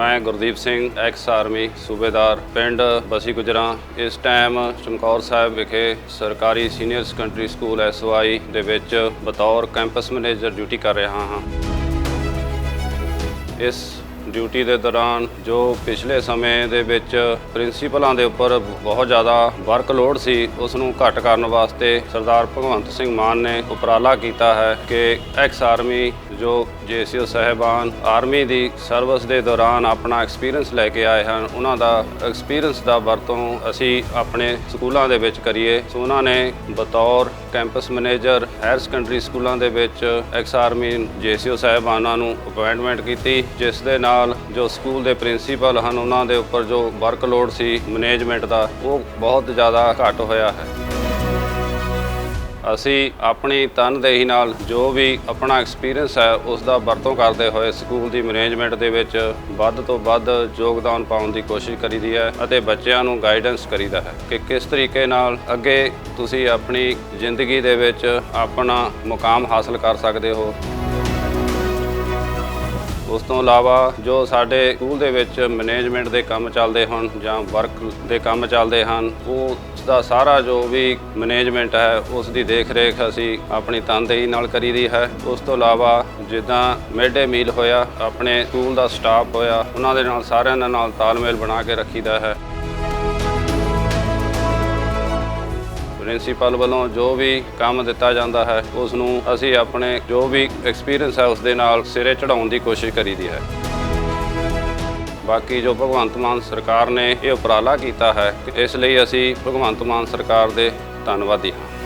ਮੈਂ Gurdeep Singh, ex army, ਸੂਬੇਦਾਰ, ਪਿੰਡ ਬਸੀ ਗੁਜਰਾਂ। ਇਸ ਟਾਈਮ ਚਮਕੌਰ ਸਾਹਿਬ ਵਿਖੇ ਸਰਕਾਰੀ ਸੀਨੀਅਰ ਸੈਕੰਡਰੀ ਸਕੂਲ ਐਸਵਾਈ ਦੇ ਵਿੱਚ ਬਤੌਰ ਕੈਂਪਸ ਮੈਨੇਜਰ ਡਿਊਟੀ ਕਰ ਰਿਹਾ ਹਾਂ। ਇਸ ਡਿਊਟੀ ਦੇ ਦੌਰਾਨ ਜੋ ਪਿਛਲੇ ਸਮੇਂ ਦੇ ਵਿੱਚ ਪ੍ਰਿੰਸੀਪਲਾਂ ਦੇ ਉੱਪਰ ਬਹੁਤ ਜ਼ਿਆਦਾ ਵਰਕਲੋਡ ਸੀ ਉਸ ਨੂੰ ਘੱਟ ਕਰਨ ਵਾਸਤੇ ਸਰਦਾਰ ਭਗਵੰਤ ਸਿੰਘ ਮਾਨ ਨੇ ਉਪਰਾਲਾ ਕੀਤਾ ਹੈ ਕਿ ਐਕਸ ਆਰਮੀ ਜੋ ਜੇਸੀਓ ਸਾਹਿਬਾਨ ਆਰਮੀ ਦੀ ਸਰਵਿਸ ਦੇ ਦੌਰਾਨ ਆਪਣਾ ਐਕਸਪੀਰੀਅੰਸ ਲੈ ਕੇ ਆਏ ਹਨ, ਉਹਨਾਂ ਦਾ ਐਕਸਪੀਰੀਅੰਸ ਦਾ ਵਰਤੋਂ ਅਸੀਂ ਆਪਣੇ ਸਕੂਲਾਂ ਦੇ ਵਿੱਚ ਕਰੀਏ। ਸੋ ਉਹਨਾਂ ਨੇ ਬਤੌਰ ਕੈਂਪਸ ਮੈਨੇਜਰ, ਹਾਇਰ ਸੈਕੰਡਰੀ ਸਕੂਲਾਂ ਦੇ ਵਿੱਚ ਐਕਸ ਆਰਮੀ ਜੇਸੀਓ ਸਾਹਿਬਾਨਾਂ ਨੂੰ ਅਪਾਇੰਟਮੈਂਟ ਕੀਤੀ, ਜਿਸ ਦੇ ਨਾਲ ਜੋ ਸਕੂਲ ਦੇ ਪ੍ਰਿੰਸੀਪਲ ਹਨ, ਉਹਨਾਂ ਦੇ ਉੱਪਰ ਜੋ ਵਰਕਲੋਡ ਸੀ ਮੈਨੇਜਮੈਂਟ ਦਾ, ਉਹ ਬਹੁਤ ਜ਼ਿਆਦਾ ਘੱਟ ਹੋਇਆ ਹੈ। ਅਸੀਂ ਆਪਣੀ ਤਨਦੇਹੀ ਨਾਲ ਜੋ ਵੀ ਆਪਣਾ ਐਕਸਪੀਰੀਅੰਸ ਹੈ, ਉਸ ਦਾ ਵਰਤੋਂ ਕਰਦੇ ਹੋਏ ਸਕੂਲ ਦੀ ਮੈਨੇਜਮੈਂਟ ਦੇ ਵਿੱਚ ਵੱਧ ਤੋਂ ਵੱਧ ਯੋਗਦਾਨ ਪਾਉਣ ਦੀ ਕੋਸ਼ਿਸ਼ ਕਰੀਦੀ ਹੈ ਅਤੇ ਬੱਚਿਆਂ ਨੂੰ ਗਾਈਡੈਂਸ ਕਰੀਦਾ ਹੈ ਕਿ ਕਿਸ ਤਰੀਕੇ ਨਾਲ ਅੱਗੇ ਤੁਸੀਂ ਆਪਣੀ ਜ਼ਿੰਦਗੀ ਦੇ ਵਿੱਚ ਆਪਣਾ ਮੁਕਾਮ ਹਾਸਲ ਕਰ ਸਕਦੇ ਹੋ। ਉਸ ਤੋਂ ਇਲਾਵਾ ਜੋ ਸਾਡੇ ਸਕੂਲ ਦੇ ਵਿੱਚ ਮੈਨੇਜਮੈਂਟ ਦੇ ਕੰਮ ਚੱਲਦੇ ਹਨ ਜਾਂ ਵਰਕ ਦੇ ਕੰਮ ਚੱਲਦੇ ਹਨ ਉਸ ਦਾ ਸਾਰਾ ਜੋ ਵੀ ਮੈਨੇਜਮੈਂਟ ਹੈ ਉਸ ਦੀ ਦੇਖ-ਰੇਖ ਅਸੀਂ ਆਪਣੀ ਤਨਦੇਹੀ ਨਾਲ ਕਰੀਦੀ ਹੈ। ਉਸ ਤੋਂ ਇਲਾਵਾ ਜਿੱਦਾਂ ਮਿਡ-ਡੇ ਮੀਲ ਹੋਇਆ, ਆਪਣੇ ਸਕੂਲ ਦਾ ਸਟਾਫ ਹੋਇਆ, ਉਹਨਾਂ ਦੇ ਨਾਲ ਸਾਰਿਆਂ ਦੇ ਨਾਲ ਤਾਲਮੇਲ ਬਣਾ ਕੇ ਰੱਖੀਦਾ ਹੈ। ਪ੍ਰਿੰਸੀਪਲ ਵੱਲੋਂ ਜੋ ਵੀ ਕੰਮ ਦਿੱਤਾ ਜਾਂਦਾ ਹੈ, ਉਸ ਨੂੰ ਅਸੀਂ ਆਪਣੇ ਜੋ ਵੀ ਐਕਸਪੀਰੀਅੰਸ ਹੈ ਉਸ ਦੇ ਨਾਲ ਸਿਰੇ ਚੜਾਉਣ ਦੀ ਕੋਸ਼ਿਸ਼ ਕਰੀਦੀ ਹੈ। ਬਾਕੀ ਜੋ ਭਗਵੰਤ ਮਾਨ ਸਰਕਾਰ ਨੇ ਇਹ ਉਪਰਾਲਾ ਕੀਤਾ ਹੈ, ਇਸ ਲਈ ਅਸੀਂ ਭਗਵੰਤ ਮਾਨ ਸਰਕਾਰ ਦੇ ਧੰਨਵਾਦੀ ਹਾਂ।